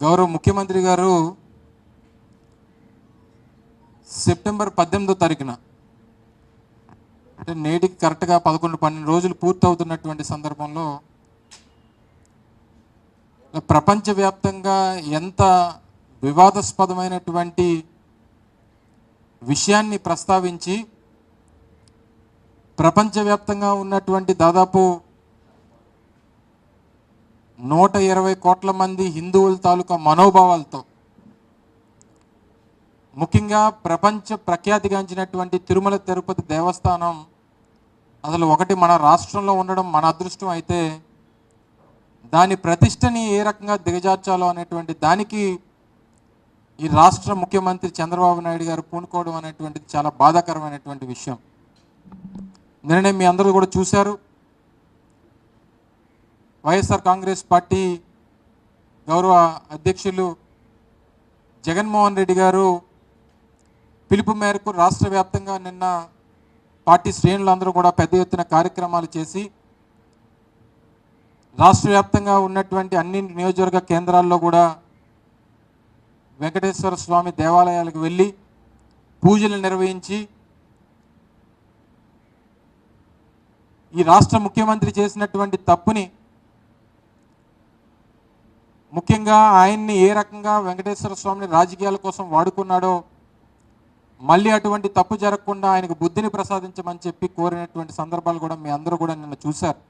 గౌరవ ముఖ్యమంత్రి గారు సెప్టెంబర్ పద్దెనిమిదో తారీఖున అంటే నేటికి కరెక్ట్గా పదకొండు పన్నెండు రోజులు పూర్తవుతున్నటువంటి సందర్భంలో ప్రపంచవ్యాప్తంగా ఎంత వివాదాస్పదమైనటువంటి విషయాన్ని ప్రస్తావించి ప్రపంచవ్యాప్తంగా ఉన్నటువంటి దాదాపు నూట ఇరవై కోట్ల మంది హిందువుల తాలూకా మనోభావాలతో ముఖ్యంగా ప్రపంచ ప్రఖ్యాతిగాంచినటువంటి తిరుమల తిరుపతి దేవస్థానం అసలు ఒకటి మన రాష్ట్రంలో ఉండడం మన అదృష్టం అయితే దాని ప్రతిష్టని ఏ రకంగా దిగజార్చాలో అనేటువంటి దానికి ఈ రాష్ట్ర ముఖ్యమంత్రి చంద్రబాబు నాయుడు గారు పూనుకోవడం అనేటువంటిది చాలా బాధాకరమైనటువంటి విషయం. నిన్ననే మీ అందరూ కూడా చూశారు. వైఎస్ఆర్ కాంగ్రెస్ పార్టీ గౌరవ అధ్యక్షులు జగన్మోహన్ రెడ్డి గారు పిలుపు మేరకు రాష్ట్ర వ్యాప్తంగా నిన్న పార్టీ శ్రేణులందరూ కూడా పెద్ద ఎత్తున కార్యక్రమాలు చేసి రాష్ట్ర వ్యాప్తంగా ఉన్నటువంటి అన్ని నియోజకవర్గ కేంద్రాల్లో కూడా వెంకటేశ్వర స్వామి దేవాలయాలకు వెళ్ళి పూజలు నిర్వహించి ఈ రాష్ట్ర ముఖ్యమంత్రి చేసినటువంటి తప్పుని ముఖ్యంగా ఆయన్ని ఏ రకంగా వెంకటేశ్వర స్వామిని రాజకీయాల కోసం వాడుకున్నాడో మళ్ళీ అటువంటి తప్పు జరగకుండా ఆయనకు బుద్ధిని ప్రసాదించమని చెప్పి కోరినటువంటి సందర్భాలు కూడా మీ అందరూ కూడా నిన్న చూశారు.